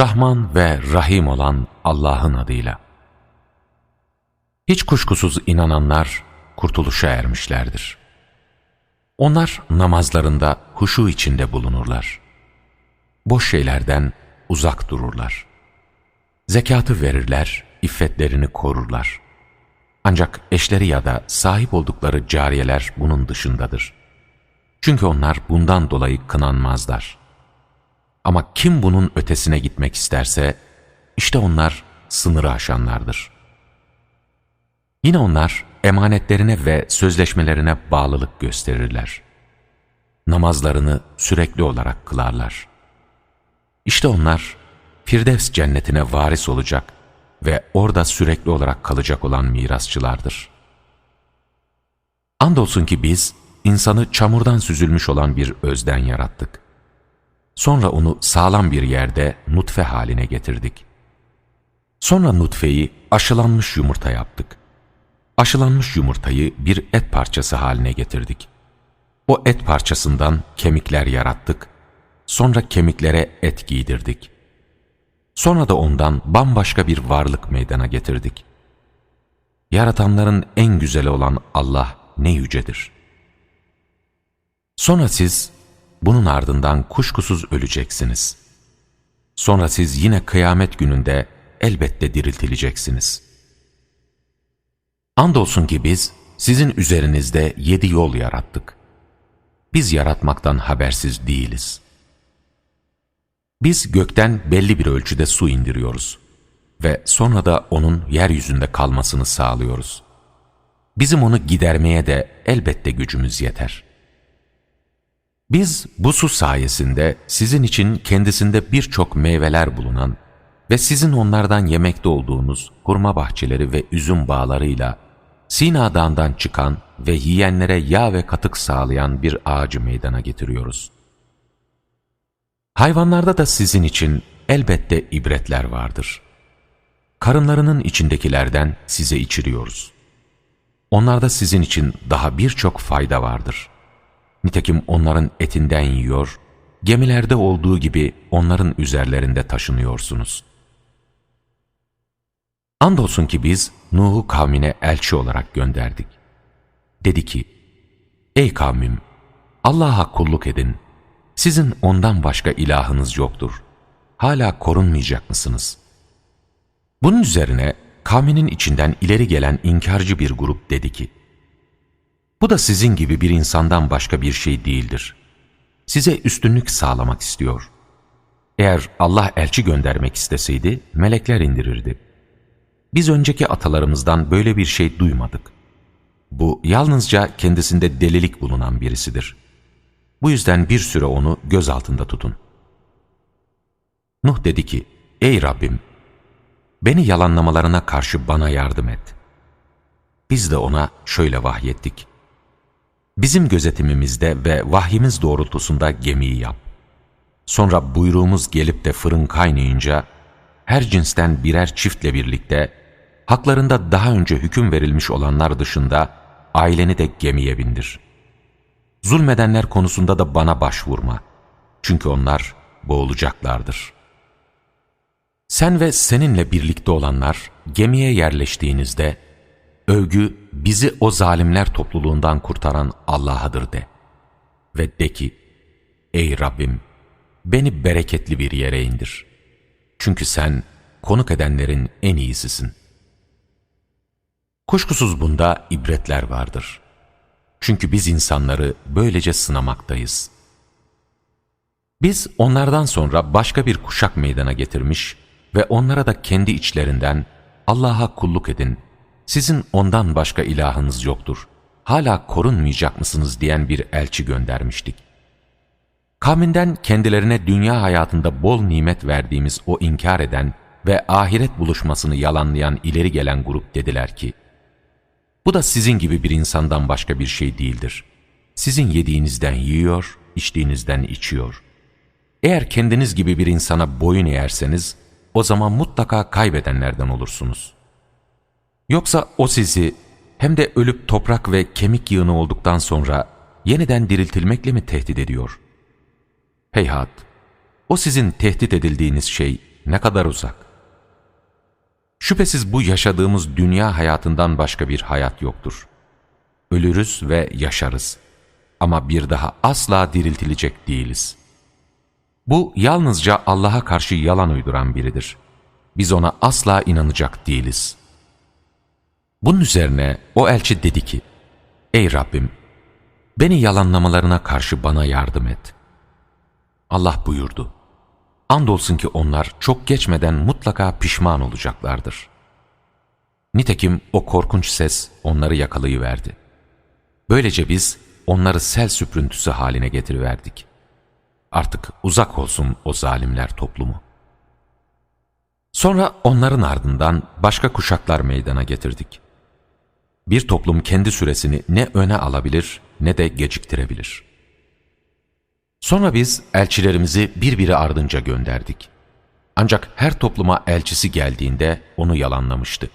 Rahman ve Rahim olan Allah'ın adıyla. Hiç kuşkusuz inananlar kurtuluşa ermişlerdir. Onlar namazlarında huşu içinde bulunurlar. Boş şeylerden uzak dururlar. Zekatı verirler, iffetlerini korurlar. Ancak eşleri ya da sahip oldukları cariyeler bunun dışındadır. Çünkü onlar bundan dolayı kınanmazlar. Ama kim bunun ötesine gitmek isterse, işte onlar sınırı aşanlardır. Yine onlar emanetlerine ve sözleşmelerine bağlılık gösterirler. Namazlarını sürekli olarak kılarlar. İşte onlar Firdevs cennetine varis olacak ve orada sürekli olarak kalacak olan mirasçılardır. Andolsun ki biz insanı çamurdan süzülmüş olan bir özden yarattık. Sonra onu sağlam bir yerde nutfe haline getirdik. Sonra nutfeyi aşılanmış yumurta yaptık. Aşılanmış yumurtayı bir et parçası haline getirdik. O et parçasından kemikler yarattık. Sonra kemiklere et giydirdik. Sonra da ondan bambaşka bir varlık meydana getirdik. Yaratanların en güzeli olan Allah ne yücedir. Sonra siz bunun ardından kuşkusuz öleceksiniz. Sonra siz yine kıyamet gününde elbette diriltileceksiniz. Andolsun ki biz sizin üzerinizde yedi yol yarattık. Biz yaratmaktan habersiz değiliz. Biz gökten belli bir ölçüde su indiriyoruz ve sonra da onun yeryüzünde kalmasını sağlıyoruz. Bizim onu gidermeye de elbette gücümüz yeter.'' Biz bu su sayesinde sizin için kendisinde birçok meyveler bulunan ve sizin onlardan yemekte olduğunuz hurma bahçeleri ve üzüm bağlarıyla Sina Dağı'ndan çıkan ve yiyenlere yağ ve katık sağlayan bir ağacı meydana getiriyoruz. Hayvanlarda da sizin için elbette ibretler vardır. Karınlarının içindekilerden size içiriyoruz. Onlarda sizin için daha birçok fayda vardır.'' Nitekim onların etinden yiyor, gemilerde olduğu gibi onların üzerlerinde taşınıyorsunuz. Andolsun ki biz Nuh'u kavmine elçi olarak gönderdik. Dedi ki, Ey kavmim! Allah'a kulluk edin. Sizin ondan başka ilahınız yoktur. Hala korunmayacak mısınız? Bunun üzerine kavminin içinden ileri gelen inkarcı bir grup dedi ki, bu da sizin gibi bir insandan başka bir şey değildir. Size üstünlük sağlamak istiyor. Eğer Allah elçi göndermek isteseydi, melekler indirirdi. Biz önceki atalarımızdan böyle bir şey duymadık. Bu yalnızca kendisinde delilik bulunan birisidir. Bu yüzden bir süre onu göz altında tutun. Nuh dedi ki, Ey Rabbim! Beni yalanlamalarına karşı bana yardım et. Biz de ona şöyle vahyettik. Bizim gözetimimizde ve vahyimiz doğrultusunda gemiyi yap. Sonra buyruğumuz gelip de fırın kaynayınca, her cinsten birer çiftle birlikte, haklarında daha önce hüküm verilmiş olanlar dışında, aileni de gemiye bindir. Zulmedenler konusunda da bana başvurma. Çünkü onlar boğulacaklardır. Sen ve seninle birlikte olanlar gemiye yerleştiğinizde, Övgü bizi o zalimler topluluğundan kurtaran Allah'adır de. Ve de ki, Ey Rabbim, beni bereketli bir yere indir. Çünkü sen konuk edenlerin en iyisisin. Kuşkusuz bunda ibretler vardır. Çünkü biz insanları böylece sınamaktayız. Biz onlardan sonra başka bir kuşak meydana getirmiş ve onlara da kendi içlerinden Allah'a kulluk edin sizin ondan başka ilahınız yoktur, hala korunmayacak mısınız diyen bir elçi göndermiştik. Kavminden kendilerine dünya hayatında bol nimet verdiğimiz o inkar eden ve ahiret buluşmasını yalanlayan ileri gelen grup dediler ki, bu da sizin gibi bir insandan başka bir şey değildir. Sizin yediğinizden yiyor, içtiğinizden içiyor. Eğer kendiniz gibi bir insana boyun eğerseniz, o zaman mutlaka kaybedenlerden olursunuz.'' Yoksa o sizi hem de ölüp toprak ve kemik yığını olduktan sonra yeniden diriltilmekle mi tehdit ediyor? Heyhat! O sizin tehdit edildiğiniz şey ne kadar uzak. Şüphesiz bu yaşadığımız dünya hayatından başka bir hayat yoktur. Ölürüz ve yaşarız. Ama bir daha asla diriltilecek değiliz. Bu yalnızca Allah'a karşı yalan uyduran biridir. Biz ona asla inanacak değiliz. Bunun üzerine o elçi dedi ki, Ey Rabbim, beni yalanlamalarına karşı bana yardım et. Allah buyurdu, Andolsun ki onlar çok geçmeden mutlaka pişman olacaklardır. Nitekim o korkunç ses onları yakalayıverdi. Böylece biz onları sel süprüntüsü haline getiriverdik. Artık uzak olsun o zalimler toplumu. Sonra onların ardından başka kuşaklar meydana getirdik. Bir toplum kendi süresini ne öne alabilir ne de geciktirebilir. Sonra biz elçilerimizi birbiri ardınca gönderdik. Ancak her topluma elçisi geldiğinde onu yalanlamıştı.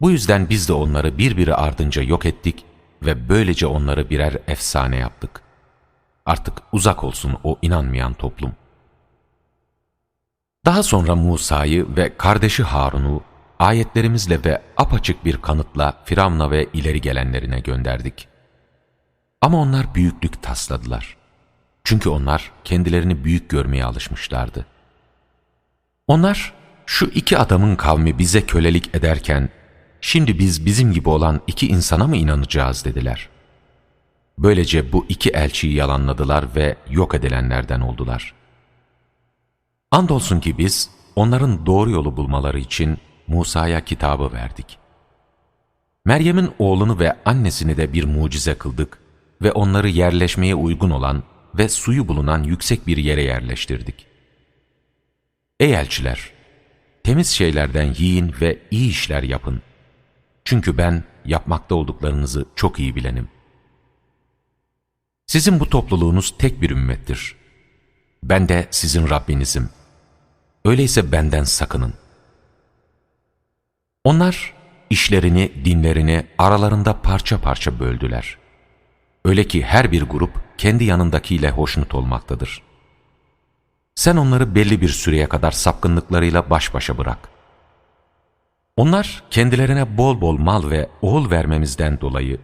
Bu yüzden biz de onları birbiri ardınca yok ettik ve böylece onları birer efsane yaptık. Artık uzak olsun o inanmayan toplum. Daha sonra Musa'yı ve kardeşi Harun'u ayetlerimizle ve apaçık bir kanıtla Firavun'a ve ileri gelenlerine gönderdik. Ama onlar büyüklük tasladılar. Çünkü onlar kendilerini büyük görmeye alışmışlardı. Onlar, şu iki adamın kavmi bize kölelik ederken, şimdi biz bizim gibi olan iki insana mı inanacağız dediler. Böylece bu iki elçiyi yalanladılar ve yok edilenlerden oldular. Andolsun ki biz, onların doğru yolu bulmaları için Musa'ya kitabı verdik. Meryem'in oğlunu ve annesini de bir mucize kıldık ve onları yerleşmeye uygun olan ve suyu bulunan yüksek bir yere yerleştirdik. Ey elçiler! Temiz şeylerden yiyin ve iyi işler yapın. Çünkü ben yapmakta olduklarınızı çok iyi bilenim. Sizin bu topluluğunuz tek bir ümmettir. Ben de sizin Rabbinizim. Öyleyse benden sakının. Onlar işlerini, dinlerini aralarında parça parça böldüler. Öyle ki her bir grup kendi yanındakiyle hoşnut olmaktadır. Sen onları belli bir süreye kadar sapkınlıklarıyla baş başa bırak. Onlar kendilerine bol bol mal ve oğul vermemizden dolayı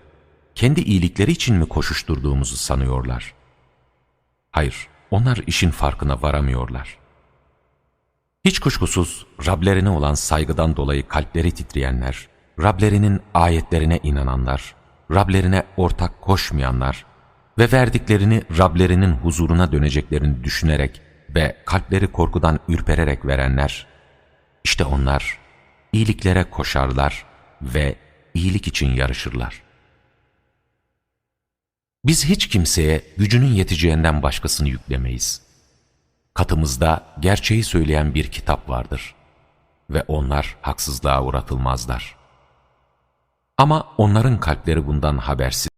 kendi iyilikleri için mi koşuşturduğumuzu sanıyorlar? Hayır, onlar işin farkına varamıyorlar. Hiç kuşkusuz Rablerine olan saygıdan dolayı kalpleri titreyenler, Rablerinin ayetlerine inananlar, Rablerine ortak koşmayanlar ve verdiklerini Rablerinin huzuruna döneceklerini düşünerek ve kalpleri korkudan ürpererek verenler, işte onlar iyiliklere koşarlar ve iyilik için yarışırlar. Biz hiç kimseye gücünün yeteceğinden başkasını yüklemeyiz. Katımızda gerçeği söyleyen bir kitap vardır ve onlar haksızlığa uğratılmazlar. Ama onların kalpleri bundan habersiz.